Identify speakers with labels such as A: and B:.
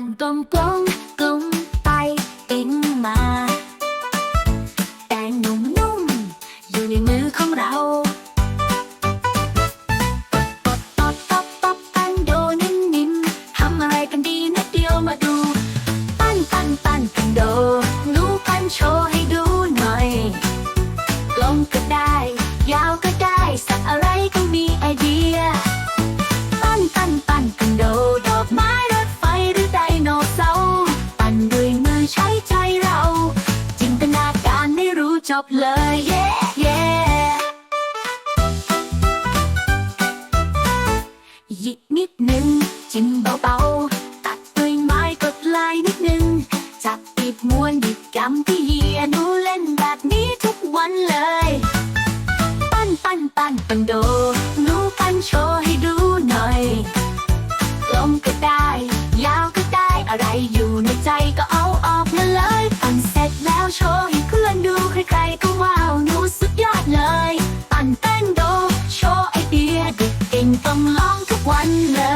A: นกลมกลมกลมไปติ้งมา แต่นุ่มนุ่มอยู่ในมือของเราตบตบตบตบกันโดนิ่มนิ่มทำอะไรกันดีนะเดียวมาดู จบเลย yeah, yeah หยิบนิดนึง จิ้มเบาๆ ตัดด้วยไม้กดลายนิดนึง จับปิดม้วนหยิดกำที่เฮียหนูเล่นแบบนี้ทุกวันเลย ปั้นปั้นปั้นปันโดหนูปั้นโชว์ให้ดูหน่อย ลงก็ได้ ยาวก็ได้อะไรอยู่ ก็ว้าวหนูสุดยอดเลย ปั่นเต้นโด โชว์ไอเดียเด็กเก่งต้องลองทุกวันเลย